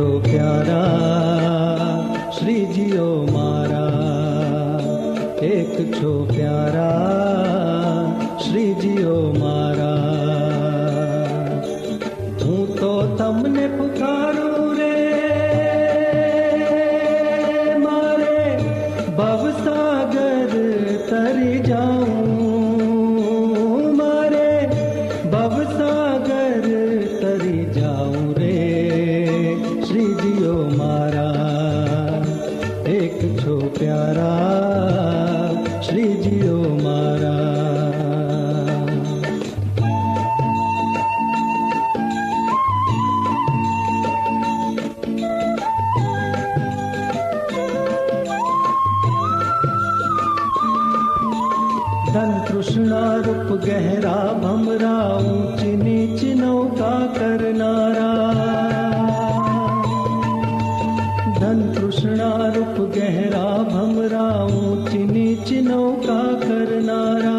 છો પ્યારા શ્રીજીઓ મારા એક છો પ્યારા શ્રીજીઓ મારા. धन कृष्णा रूप गहरा भमरा ऊंच नीच नौका करनारा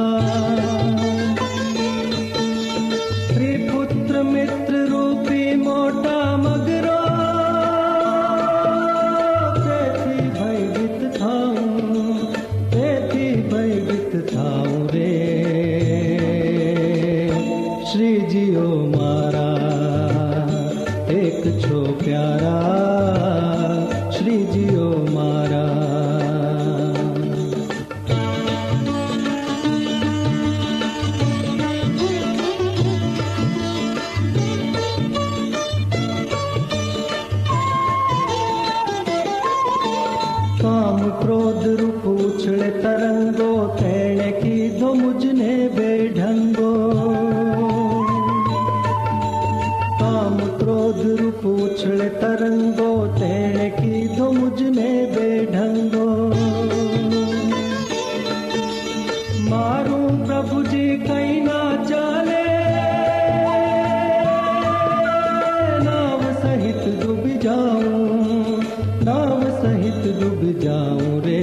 जाऊँ नाव सहित डूब जाऊँ रे।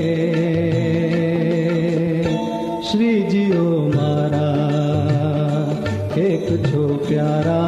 श्री जियो मारा एक छो प्यारा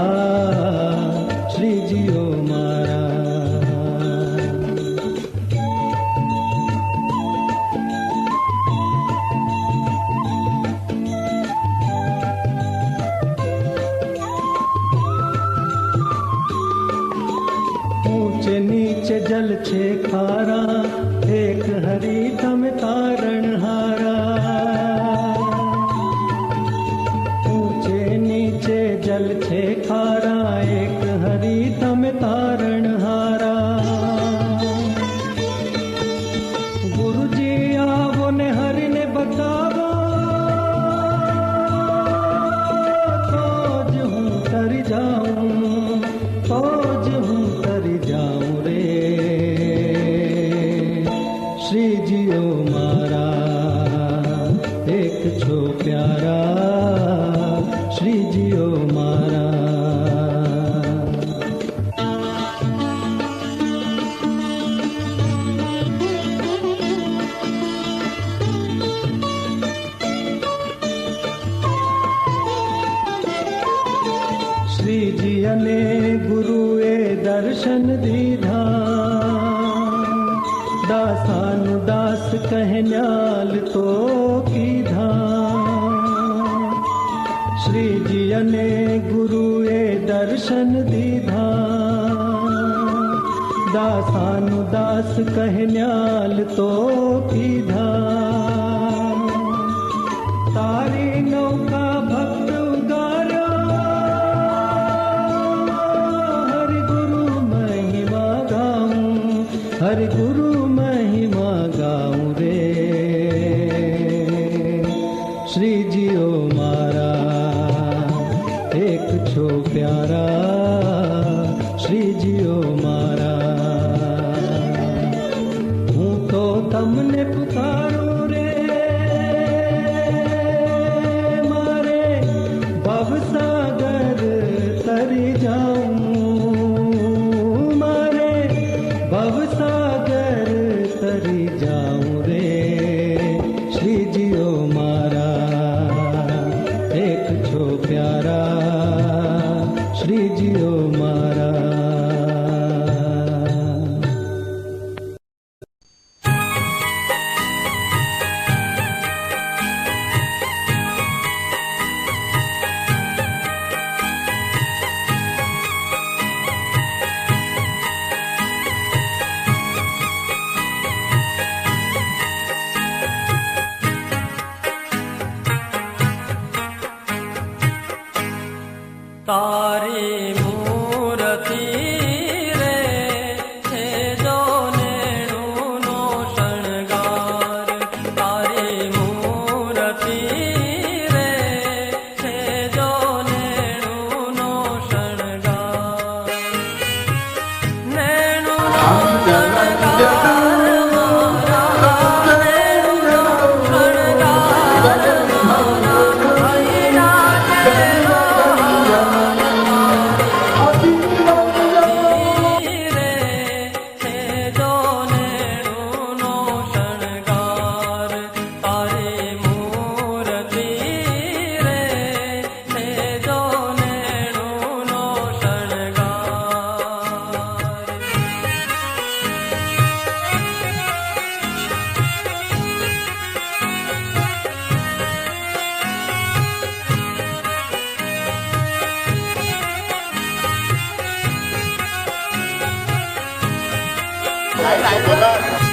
દાસાનુદાસ કહન્યાલ તો પીધા તારી નવ 来来，我。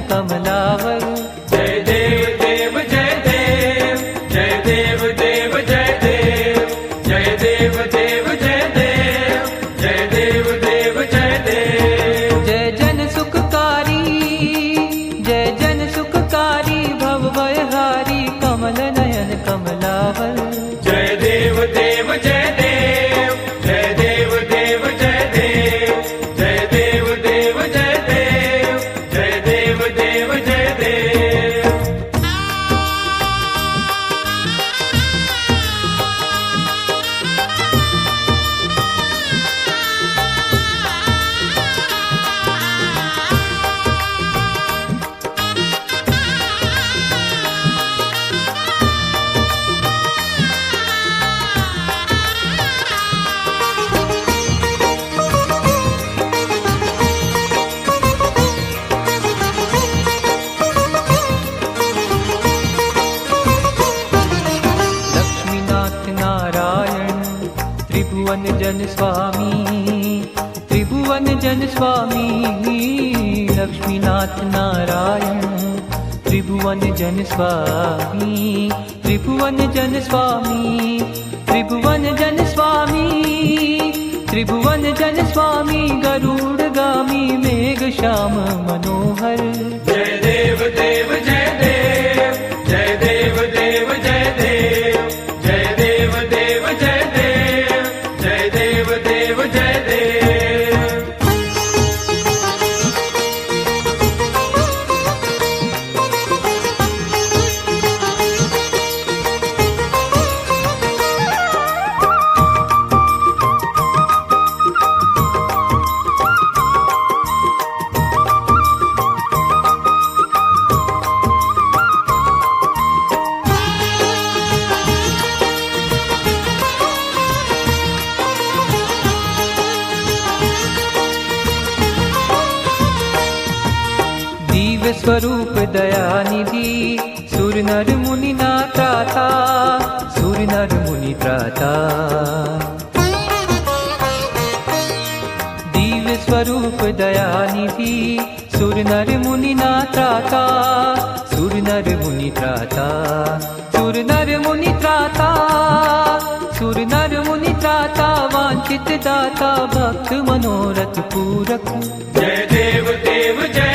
कमला त्रिभुवन जन स्वामी त्रिभुवन जन स्वामी लक्ष्मीनाथ नारायण त्रिभुवन जन स्वामी त्रिभुवन जन स्वामी त्रिभुवन जन स्वामी त्रिभुवन जन स्वामी गरुडगामि मेघ श्याम मनोहर। दिव्यस्वरूप दयानिधि सूर्यनरमुनि नात्राता सूर्यनरमुनि त्राता दिव्यस्वरूप दयानिधि सूर्यनरमुनि नात्राता सूर्यनरमुनि त्राता सूर्यनरमुनि त्राता सूर्यनरमुनि त्राता वाञ्छित दाता भक्त मनोरथ पूरक जय देव देव जय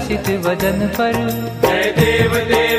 आशिक वज़न पर। जय देव देव